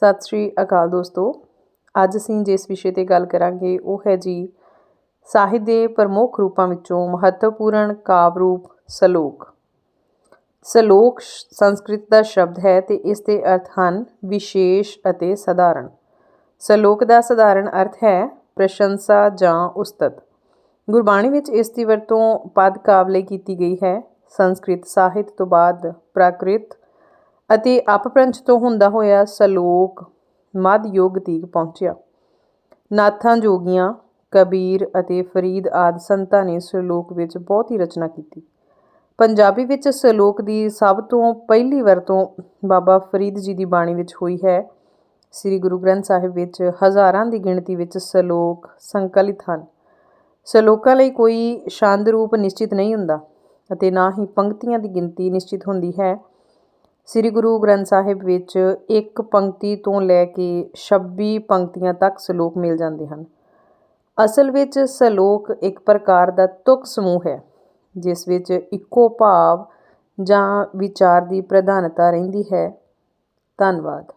ਸਤਿ ਸ਼੍ਰੀ ਅਕਾਲ ਦੋਸਤੋ। ਅੱਜ ਅਸੀਂ ਜਿਸ ਵਿਸ਼ੇ ਤੇ ਗੱਲ ਕਰਾਂਗੇ, ਉਹ ਹੈ ਜੀ ਸਾਹਿਤ ਦੇ ਪ੍ਰਮੁੱਖ ਰੂਪਾਂ ਵਿੱਚੋਂ ਮਹੱਤਵਪੂਰਨ ਕਾਵ ਰੂਪ ਸਲੋਕ। ਸਲੋਕ ਸ਼- ਸੰਸਕ੍ਰਿਤ ਦਾ ਸ਼ਬਦ ਹੈ ਤੇ ਇਸ ਦੇ ਅਰਥ ਹਨ ਵਿਸ਼ੇਸ਼ ਅਤੇ ਸਧਾਰਨ। ਸਲੋਕ ਦਾ ਸਧਾਰਨ ਅਰਥ ਹੈ ਪ੍ਰਸ਼ੰਸਾ ਜਾਂ ਉਸਤਤ। ਗੁਰਬਾਣੀ ਵਿੱਚ ਇਸ ਦੀ ਵਰਤੋਂ ਪਦ ਕਾਵ ਲਈ ਕੀਤੀ ਗਈ ਹੈ। ਸੰਸਕ੍ਰਿਤ ਸਾਹਿਤ ਤੋਂ ਬਾਅਦ ਪ੍ਰਾਕ੍ਰਿਤ ਅਤੇ ਅਪਭ੍ਰੰਸ਼ ਤੋਂ ਹੁੰਦਾ ਹੋਇਆ ਸਲੋਕ ਮੱਧ ਯੁੱਗ ਤੀਕ ਪਹੁੰਚਿਆ। ਨਾਥਾਂ ਜੋਗੀਆਂ, ਕਬੀਰ ਅਤੇ ਫਰੀਦ ਆਦਿ ਸੰਤਾਂ ਨੇ ਸਲੋਕ ਵਿੱਚ ਬਹੁਤ ਹੀ ਰਚਨਾ ਕੀਤੀ। ਪੰਜਾਬੀ ਵਿੱਚ ਸਲੋਕ ਦੀ ਸਭ ਤੋਂ ਪਹਿਲੀ ਵਰਤੋਂ ਬਾਬਾ ਫਰੀਦ ਜੀ ਦੀ ਬਾਣੀ ਵਿੱਚ ਹੋਈ ਹੈ। ਸ੍ਰੀ ਗੁਰੂ ਗ੍ਰੰਥ ਸਾਹਿਬ ਵਿੱਚ ਹਜ਼ਾਰਾਂ ਦੀ ਗਿਣਤੀ ਵਿੱਚ ਸਲੋਕ ਸੰਕਲਿਤ ਹਨ। ਸਲੋਕਾਂ ਲਈ ਕੋਈ ਛੰਦ ਰੂਪ ਨਿਸ਼ਚਿਤ ਨਹੀਂ ਹੁੰਦਾ ਅਤੇ ਨਾ ਹੀ ਪੰਕਤੀਆਂ ਦੀ ਗਿਣਤੀ ਨਿਸ਼ਚਿਤ ਹੁੰਦੀ ਹੈ। ਸ੍ਰੀ ਗੁਰੂ ਗ੍ਰੰਥ ਸਾਹਿਬ ਵਿੱਚ ਇੱਕ ਪੰਕਤੀ ਤੋਂ ਲੈ ਕੇ 26 ਪੰਕਤੀਆਂ ਤੱਕ ਸਲੋਕ ਮਿਲ ਜਾਂਦੇ ਹਨ। ਅਸਲ ਵਿੱਚ ਸਲੋਕ ਇੱਕ ਪ੍ਰਕਾਰ ਦਾ ਤੁਕ ਸਮੂਹ ਹੈ, ਜਿਸ ਵਿੱਚ ਇੱਕੋ ਭਾਵ ਜਾਂ ਵਿਚਾਰ ਦੀ ਪ੍ਰਧਾਨਤਾ ਰਹਿੰਦੀ ਹੈ। ਧੰਨਵਾਦ।